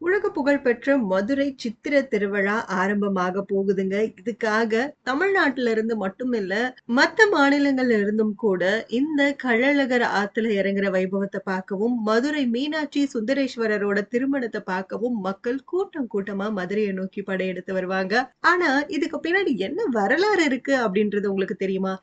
உலக புகழ்பெற்ற மதுரை சித்திர திருவிழா ஆரம்பமாக போகுதுங்க. இதுக்காக தமிழ்நாட்டுல இருந்து மட்டும் இல்ல, மத்த மாநிலங்கள்ல இருந்தும் கூட இந்த கள்ளழகர் ஆத்துல இறங்குற வைபவத்தை பார்க்கவும், மதுரை மீனாட்சி சுந்தரேஸ்வரரோட திருமணத்தை பார்க்கவும் மக்கள் கூட்டம் கூட்டமா மதுரையை நோக்கி படையெடுத்து வருவாங்க. ஆனா, இதுக்கு பின்னாடி என்ன வரலாறு இருக்கு அப்படின்றது உங்களுக்கு தெரியுமா?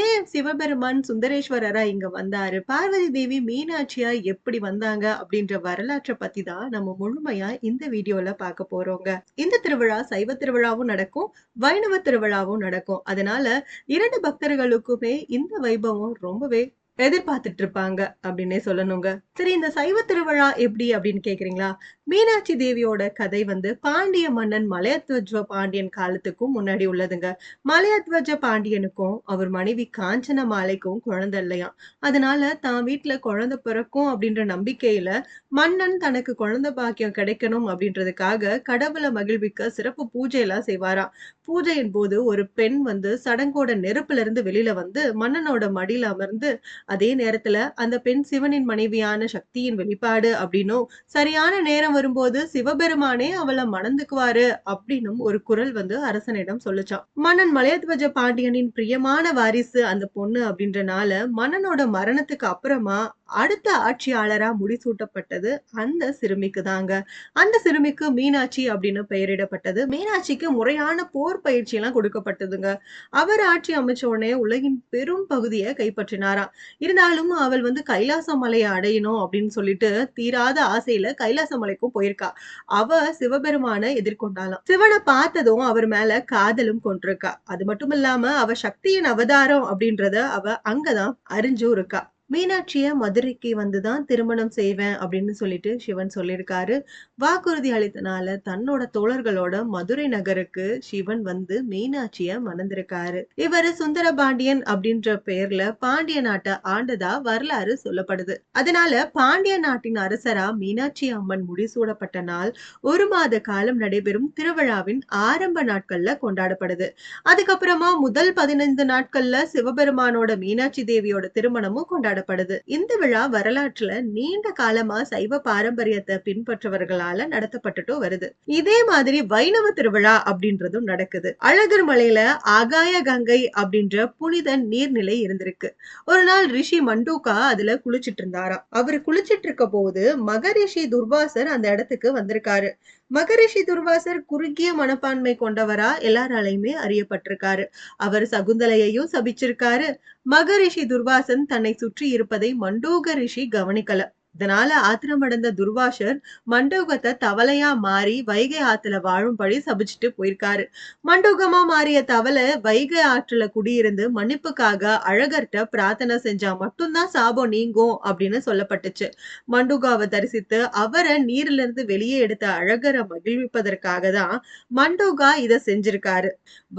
ஏன் சிவபெருமான் சுந்தரேஸ்வரரா இங்க வந்தாரு? பார்வதி தேவி மீனாட்சியா எப்படி வந்தாங்க? அப்படின்ற வரலாற்றை பத்தி தான் நம்ம முழுமையா இந்த வீடியோல பார்க்க போறோங்க. இந்த திருவிழா சைவ திருவிழாவும் நடக்கும், வைணவ திருவிழாவும் நடக்கும். அதனால இரண்டு பக்தர்களுக்குமே இந்த வைபவம் ரொம்பவே எதிர்பார்த்துட்டு இருப்பாங்க அப்படின்னே சொல்லணுங்க. சரி இந்த சைவ திருவிழா எப்படி அப்படின்னு கேக்குறீங்களா? மீனாட்சி தேவியோட கதை வந்து பாண்டிய மன்னன் மலையத்வஜ பாண்டியன் காலத்துக்கும் முன்னாடி உள்ளதுங்க. மலையத்வஜ பாண்டியனுக்கும் அவர் மனைவி காஞ்சன மாலைக்கும் குழந்தை இல்லையாம். அதனால தான் வீட்டுல குழந்தை பிறக்கும் அப்படின்ற நம்பிக்கையில மன்னன் தனக்கு குழந்தை பாக்கியம் கிடைக்கணும் அப்படின்றதுக்காக கடவுள மகிழ்விக்க சிறப்பு பூஜை எல்லாம் செய்வாராம். பூஜையின் போது ஒரு பெண் வந்து சடங்கோட நெருப்புல இருந்து வெளியில வந்து மன்னனோட மடியில அமர்ந்து அதே நேரத்துல அந்த பெண் சிவனின் மனைவியான சக்தியின் வெளிப்பாடு அப்படின்னும் சரியான நேரம் வரும்போது சிவபெருமானே அவளை மணந்துக்குவாரு அப்படின்னும் ஒரு குரல் வந்து அரசனிடம் சொல்லுச்சான் மன்னன் மலையத்வஜ பாண்டியனின் பிரியமான வாரிசு அந்த பொண்ணு அப்படின்றனால மன்னனோட மரணத்துக்கு அப்புறமா அடுத்த ஆட்சியாளரா முடிசூட்டப்பட்டது அந்த சிறுமிக்கு தாங்க. அந்த சிறுமிக்கு மீனாட்சி அப்படின்னு பெயரிடப்பட்டது. மீனாட்சிக்கு முறையான போர் பயிற்சி எல்லாம் கொடுக்கப்பட்டதுங்க. அவர் ஆட்சி அமைச்ச உடனே உலகின் பெரும் பகுதியை கைப்பற்றினாராம். இருந்தாலும் அவள் வந்து கைலாச மலையை அடையணும் அப்படின்னு சொல்லிட்டு தீராத ஆசையில கைலாச மலைக்கும் போயிருக்கா. அவ சிவபெருமான எதிர்கொண்டாளாம். சிவனை பார்த்ததும் அவர் மேல காதலும் கொண்டிருக்கா. அது மட்டும் இல்லாம அவ சக்தியின் அவதாரம் அப்படின்றத அவ அங்கதான் அறிஞ்சும் இருக்கா. மீனாட்சிய மதுரைக்கு வந்துதான் திருமணம் செய்வேன் அப்படின்னு சொல்லிட்டு சிவன் சொல்லியிருக்காரு. வாக்குறுதி அளித்தனால தன்னோட தோழர்களோட மதுரை நகருக்கு சிவன் வந்து மீனாட்சிய மணந்திருக்காரு. இவரு சுந்தரபாண்டியன் அப்படின்ற பெயர்ல பாண்டிய நாட்டை ஆண்டதா வரலாறு சொல்லப்படுது. அதனால பாண்டிய நாட்டின் அரசரா மீனாட்சி அம்மன் முடிசூடப்பட்ட நாள் ஒரு மாத காலம் நடைபெறும் திருவிழாவின் ஆரம்ப நாட்கள்ல கொண்டாடப்படுது. அதுக்கப்புறமா முதல் 15 நாட்கள்ல சிவபெருமானோட மீனாட்சி தேவியோட திருமணமும் கொண்டாடப்படுது. இந்த விழா வரலாற்றுல நீண்ட காலமா சைவ பாரம்பரியத்தை பின்பற்றவர்களால நடத்தப்பட்டுட்டும் வருது. இதே மாதிரி வைணவ திருவிழா அப்படின்றதும் நடக்குது. அழகர் மலையில ஆகாய கங்கை அப்படின்ற புனித நீர்நிலை இருந்திருக்கு. ஒரு நாள் ரிஷி மண்டூகா அதுல குளிச்சிட்டு இருந்தாராம். அவர் குளிச்சிட்டு இருக்க போது மகரிஷி துர்வாசர் அந்த இடத்துக்கு வந்திருக்காரு. மகரிஷி துர்வாசர் குறுகிய மனப்பான்மை கொண்டவரா எல்லாராலையுமே அறியப்பட்டிருக்காரு. அவர் சகுந்தலையையும் சபிச்சிருக்காரு. மகரிஷி துர்வாசன் தன்னை சுற்றி இருப்பதை மண்டூக ரிஷி கவனிக்கல. இதனால ஆத்திரமடைந்த துர்வாசர் மண்டூகத்தை தவளையா மாறி வைகை ஆத்துல வாழும்படி சபிச்சுட்டு போயிருக்காரு. மண்டூகமா மாறிய தவளை வைகை ஆற்றுல குடியிருந்து மன்னிப்புக்காக அழகர்கிட்ட பிரார்த்தனை செஞ்சா மட்டும்தான் சாபம் நீங்கும் அப்படின்னு சொல்லப்பட்டுச்சு. மண்டூகாவை தரிசித்து அவரை நீர்ல இருந்து வெளியே எடுத்த அழகரை மகிழ்விப்பதற்காக தான் மண்டூகா இதை செஞ்சிருக்காரு.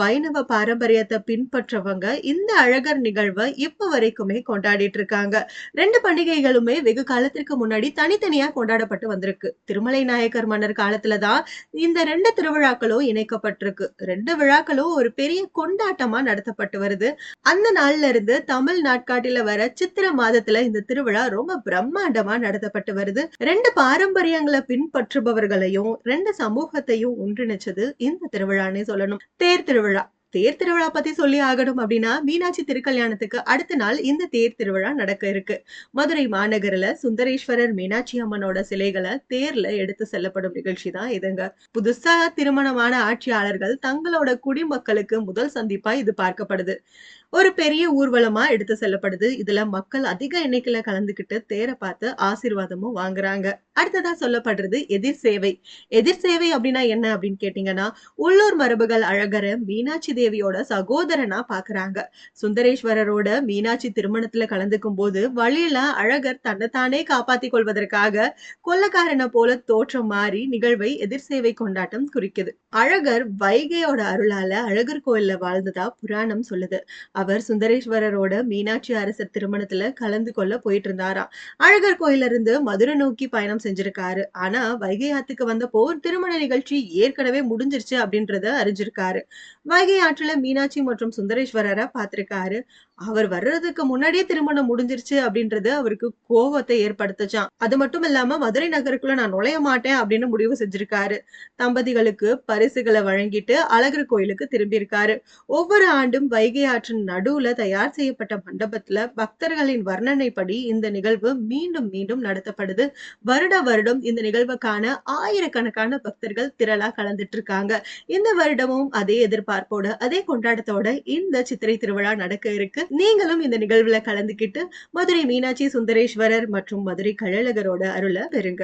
வைணவ பாரம்பரியத்தை பின்பற்றவங்க இந்த அழகர் நிகழ்வை இப்ப வரைக்குமே கொண்டாடிட்டு இருக்காங்க. ரெண்டு பண்டிகைகளுமே வெகு காலத்திற்கு முன்னாடி தனித்தனியா கொண்டாடப்பட்டு வந்திருக்கு. திருமலை நாயக்கர் மன்னர் காலத்துலதான் இந்த ரெண்டு திருவிழாக்களும் இணைக்கப்பட்டிருக்கு. ரெண்டு விழாக்களும் ஒரு பெரிய கொண்டாட்டமா நடத்தப்பட்டு வருது. அந்த நாள்ல இருந்து தமிழ் நாட்காட்டில வர சித்திரை மாதத்துல இந்த திருவிழா ரொம்ப பிரம்மாண்டமா நடத்தப்பட்டு வருது. ரெண்டு பாரம்பரியங்களை பின்பற்றுபவர்களையும் ரெண்டு சமூகத்தையும் ஒன்றிணைச்சது இந்த திருவிழான்னு சொல்லணும். தேர் திருவிழா தேர் திருவிழா பத்தி சொல்லி ஆகணும் அப்படின்னா மீனாட்சி திருக்கல்யாணத்துக்கு அடுத்த நாள் இந்த தேர் திருவிழா நடக்க இருக்கு. மதுரை மாநகரில சுந்தரேஸ்வரர் மீனாட்சி அம்மனோட சிலைகளை தேர்ல எடுத்து செல்லப்படும் நிகழ்ச்சி தான் இதுங்க. புதுசா திருமணமான ஆட்சியாளர்கள் தங்களோட குடிமக்களுக்கு முதல் சந்திப்பா இது பார்க்கப்படுது. ஒரு பெரிய ஊர்வலமா எடுத்து செல்லப்படுது. இதுல மக்கள் அதிக எண்ணிக்கையில கலந்துகிட்டு தேரை பார்த்து ஆசீர்வாதமும் வாங்குறாங்க. அடுத்ததா சொல்லப்படுறது எதிர் சேவை. எதிர் சேவை அப்படின்னா என்ன அப்படின்னு கேட்டீங்கன்னா, உள்ளூர் மரபுகள் அழகர மீனாட்சி தேவியோட சகோதரனா பாக்குறாங்க சுந்தரேஸ்வரரோட மீனாட்சி திருமணத்துல கலந்துக்கும் போது வழியில அழகர் தன்னைத்தானே காப்பாத்தி கொள்வதற்காக கொல்லக்காரனை போல தோற்றம் மாறி நிகழ்வை எதிர் சேவை கொண்டாட்டம் குறிக்குது. அழகர் வைகையோட அருளால அழகர் கோயில்ல வாழ்ந்ததா புராணம் சொல்லுது. அவர் சுந்தரேஸ்வரரோட மீனாட்சி அரசர் திருமணத்துல கலந்து கொள்ள போயிட்டு இருந்தாராம். அழகர் கோயில இருந்து மதுரை நோக்கி பயணம் செஞ்சிருக்காரு. ஆனா வைகை ஆத்துக்கு வந்தப்போ திருமண நிகழ்ச்சி ஏற்கனவே முடிஞ்சிருச்சு அப்படின்றத அறிஞ்சிருக்காரு. வைகை ஆற்றுல மீனாட்சி மற்றும் சுந்தரேஸ்வரரை பார்த்திருக்காரு. அவர் வர்றதுக்கு முன்னாடியே திருமணம் முடிஞ்சிருச்சு அப்படின்றது அவருக்கு கோவத்தை ஏற்படுத்துச்சான் அது மட்டும் இல்லாம மதுரை நகருக்குள்ள நான் நுழைய மாட்டேன் அப்படின்னு முடிவு செஞ்சிருக்காரு. தம்பதிகளுக்கு பரிசுகளை வழங்கிட்டு அழகர் கோயிலுக்கு திரும்பியிருக்காரு. ஒவ்வொரு ஆண்டும் வைகை ஆற்றின் நடுவுல தயார் செய்யப்பட்ட மண்டபத்துல பக்தர்களின் வர்ணனைப்படி இந்த நிகழ்வு மீண்டும் மீண்டும் நடத்தப்படுது. வருட வருடம் இந்த நிகழ்வை காண ஆயிரக்கணக்கான பக்தர்கள் திரளா கலந்துட்டு இருக்காங்க. இந்த வருடமும் அதே எதிர்பார்ப்போட, அதே கொண்டாட்டத்தோட இந்த சித்திரை திருவிழா நடக்க இருக்கு. நீங்களும் இந்த நிகழ்வுல கலந்துக்கிட்டு மதுரை மீனாட்சி சுந்தரேஸ்வரர் மற்றும் மதுரை கழலகரோட அருள பெறுங்க.